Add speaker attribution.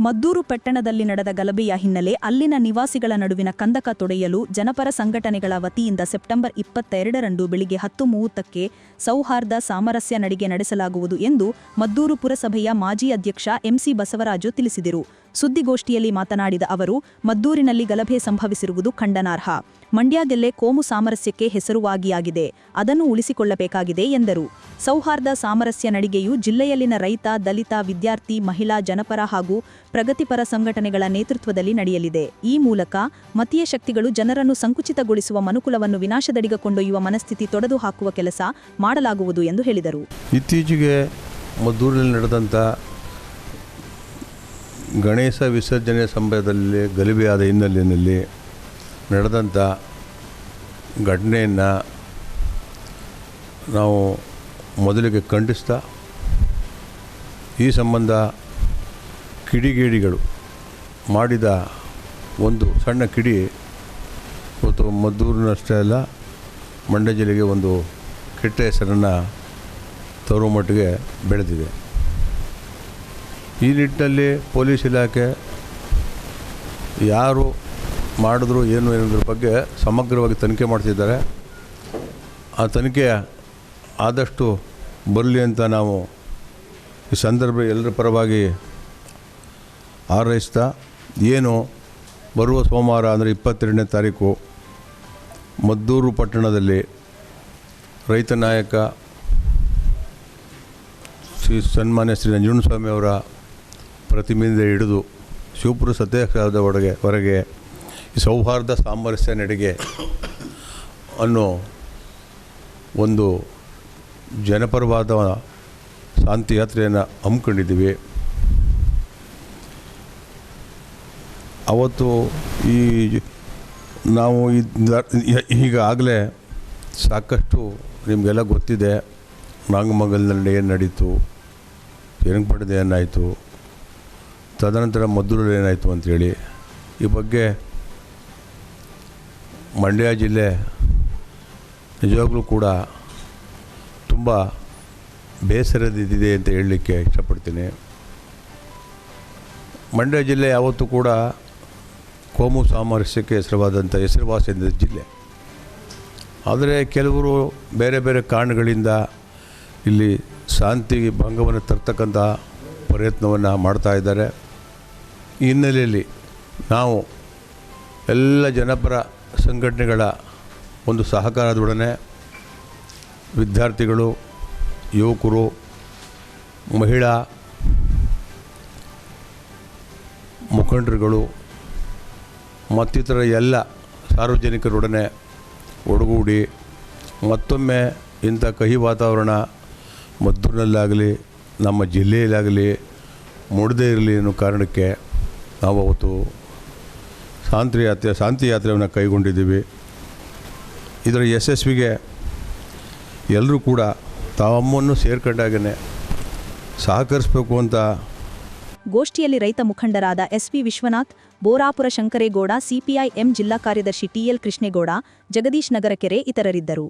Speaker 1: ಮದ್ದೂರು ಪಟ್ಟಣದಲ್ಲಿ ನಡೆದ ಗಲಭೆಯ ಹಿನ್ನೆಲೆ ಅಲ್ಲಿನ ನಿವಾಸಿಗಳ ನಡುವಿನ ಕಂದಕ ತೊಡೆಯಲು ಜನಪರ ಸಂಘಟನೆಗಳ ವತಿಯಿಂದ ಸೆಪ್ಟೆಂಬರ್ ಇಪ್ಪತ್ತೆರಡರಂದು ಬೆಳಿಗ್ಗೆ ಹತ್ತು ಮೂವತ್ತಕ್ಕೆ ಸೌಹಾರ್ದ ಸಾಮರಸ್ಯ ನಡಿಗೆ ನಡೆಸಲಾಗುವುದು ಎಂದು ಮದ್ದೂರು ಪುರಸಭೆಯ ಮಾಜಿ ಅಧ್ಯಕ್ಷ ಎಂಸಿ ಬಸವರಾಜು ತಿಳಿಸಿದರು. ಸುದ್ದಿಗೋಷ್ಠಿಯಲ್ಲಿ ಮಾತನಾಡಿದ ಅವರು, ಮದ್ದೂರಿನಲ್ಲಿ ಗಲಭೆ ಸಂಭವಿಸಿರುವುದು ಖಂಡನಾರ್ಹ. ಮಂಡ್ಯ ಕೋಮು ಸಾಮರಸ್ಯಕ್ಕೆ ಹೆಸರುವಾಗಿಯಾಗಿದೆ. ಅದನ್ನು ಉಳಿಸಿಕೊಳ್ಳಬೇಕಾಗಿದೆ ಎಂದರು. ಸೌಹಾರ್ದ ಸಾಮರಸ್ಯ ನಡಿಗೆಯು ಜಿಲ್ಲೆಯಲ್ಲಿನ ರೈತ, ದಲಿತ, ವಿದ್ಯಾರ್ಥಿ, ಮಹಿಳಾ, ಜನಪರ ಹಾಗೂ ಪ್ರಗತಿಪರ ಸಂಘಟನೆಗಳ ನೇತೃತ್ವದಲ್ಲಿ ನಡೆಯಲಿದೆ. ಈ ಮೂಲಕ ಮತೀಯ ಶಕ್ತಿಗಳು ಜನರನ್ನು ಸಂಕುಚಿತಗೊಳಿಸುವ ಮನುಕುಲವನ್ನು ವಿನಾಶದಡಿಗ ಕೊಂಡೊಯ್ಯುವ ಮನಸ್ಥಿತಿ ತೊಡೆದು ಹಾಕುವ ಕೆಲಸ ಮಾಡಲಾಗುವುದು ಎಂದು ಹೇಳಿದರು.
Speaker 2: ಇತ್ತೀಚೆಗೆ ಮದ್ದೂರಿನಲ್ಲಿ ನಡೆದಂಥ ಗಣೇಶ ವಿಸರ್ಜನೆ ಸಮಯದಲ್ಲಿ ಗಲಭೆಯಾದ ಹಿನ್ನೆಲೆಯಲ್ಲಿ ನಡೆದಂಥ ಘಟನೆಯನ್ನು ನಾವು ಮೊದಲಿಗೆ ಖಂಡಿಸ್ತಾ, ಈ ಸಂಬಂಧ ಕಿಡಿಗೇಡಿಗಳು ಮಾಡಿದ ಒಂದು ಸಣ್ಣ ಕಿಡಿ, ಇವತ್ತು ಮದ್ದೂರಿನಷ್ಟೇ ಅಲ್ಲ, ಮಂಡ್ಯ ಜಿಲ್ಲೆಗೆ ಒಂದು ಕೆಟ್ಟ ಹೆಸರನ್ನು ತರುವ ಮಟ್ಟಿಗೆ ಬೆಳೆದಿದೆ. ಈ ನಿಟ್ಟಿನಲ್ಲಿ ಪೊಲೀಸ್ ಇಲಾಖೆ ಯಾರು ಮಾಡಿದ್ರು ಏನು ಏನೋದ್ರ ಬಗ್ಗೆ ಸಮಗ್ರವಾಗಿ ತನಿಖೆ ಮಾಡ್ತಿದ್ದಾರೆ. ಆ ತನಿಖೆ ಆದಷ್ಟು ಬರಲಿ ಅಂತ ನಾವು ಈ ಸಂದರ್ಭ ಎಲ್ಲರ ಪರವಾಗಿ ಹಾರೈಸ್ತಾ ಏನು ಬರುವ ಸೋಮವಾರ ಅಂದರೆ ಇಪ್ಪತ್ತೆರಡನೇ ತಾರೀಕು ಮದ್ದೂರು ಪಟ್ಟಣದಲ್ಲಿ ರೈತ ನಾಯಕ ಶ್ರೀ ಸನ್ಮಾನ್ಯ ಶ್ರೀ ಸ್ವಾಮಿ ಅವರ ಪ್ರತಿಮೆಯಿಂದ ಹಿಡಿದು ಶಿವಪುರ ಸತ್ಯಾಗ್ರಹದ ಒಳಗೆ ಹೊರಗೆ ಸೌಹಾರ್ದ ಸಾಮರಸ್ಯ ನಡಿಗೆ ಅನ್ನೋ ಒಂದು ಜನಪರವಾದ ಶಾಂತಿ ಯಾತ್ರೆಯನ್ನು ಹಮ್ಮಿಕೊಂಡಿದ್ದೀವಿ. ಅವತ್ತು ಈ ನಾವು ಈಗಾಗಲೇ ಸಾಕಷ್ಟು ನಿಮಗೆಲ್ಲ ಗೊತ್ತಿದೆ. ನಾಗಮಂಗಲದಲ್ಲಿ ಏನು ನಡೀತು? ಚರಂಗಪಟ್ಟದ ಏನಾಯಿತು? ತದನಂತರ ಮದ್ದೂರಲ್ಲಿ ಏನಾಯಿತು ಅಂಥೇಳಿ ಈ ಬಗ್ಗೆ ಮಂಡ್ಯ ಜಿಲ್ಲೆ ನಿಜವಾಗ್ಲೂ ಕೂಡ ತುಂಬ ಬೇಸರದಿದೆ ಅಂತ ಹೇಳಲಿಕ್ಕೆ ಇಷ್ಟಪಡ್ತೀನಿ. ಮಂಡ್ಯ ಜಿಲ್ಲೆ ಯಾವತ್ತೂ ಕೂಡ ಕೋಮು ಸಾಮರಸ್ಯಕ್ಕೆ ಹೆಸರುವಾದಂಥ ಹೆಸರುವಾಸಿಯಾದ ಜಿಲ್ಲೆ. ಆದರೆ ಕೆಲವರು ಬೇರೆ ಬೇರೆ ಕಾರಣಗಳಿಂದ ಇಲ್ಲಿ ಶಾಂತಿ ಭಂಗವನ್ನು ತರ್ತಕ್ಕಂಥ ಪ್ರಯತ್ನವನ್ನು ಮಾಡ್ತಾ ಇದ್ದಾರೆ. ಈ ಹಿನ್ನೆಲೆಯಲ್ಲಿ ನಾವು ಎಲ್ಲ ಜನಪರ ಸಂಘಟನೆಗಳ ಒಂದು ಸಹಕಾರದೊಡನೆ ವಿದ್ಯಾರ್ಥಿಗಳು, ಯುವಕರು, ಮಹಿಳಾ ಮುಖಂಡರುಗಳು ಮತ್ತಿತರ ಎಲ್ಲ ಸಾರ್ವಜನಿಕರೊಡನೆ ಒಡಗೂಡಿ ಮತ್ತೊಮ್ಮೆ ಇಂಥ ಕಹಿ ವಾತಾವರಣ ಮದ್ದೂರಿನಲ್ಲಾಗಲಿ, ನಮ್ಮ ಜಿಲ್ಲೆಯಲ್ಲಾಗಲಿ ಮೂಡದೇ ಇರಲಿ ಅನ್ನೋ ಕಾರಣಕ್ಕೆ ನಾವು ಅವತ್ತು ಶಾಂತಿ ಯಾತ್ರೆ, ಶಾಂತಿ ಯಾತ್ರೆಯನ್ನು ಕೈಗೊಂಡಿದ್ದೀವಿ. ಇದರ ಯಶಸ್ವಿಗೆ ಎಲ್ಲರೂ ಕೂಡ ತಾವಮ್ಮನ್ನು ಸೇರ್ಕೊಂಡಾಗೇ ಸಹಕರಿಸಬೇಕು ಅಂತ
Speaker 1: ಗೋಷ್ಠಿಯಲ್ಲಿ ರೈತ ಮುಖಂಡರಾದ ಎಸ್ವಿ ವಿಶ್ವನಾಥ್, ಬೋರಾಪುರ ಶಂಕರೇಗೌಡ ಸಿಪಿಐಎಂ ಜಿಲ್ಲಾ ಕಾರ್ಯದರ್ಶಿ ಟಿಎಲ್ ಕೃಷ್ಣೇಗೌಡ, ಜಗದೀಶ್ ನಗರಕೆರೆ ಇತರರಿದ್ದರು.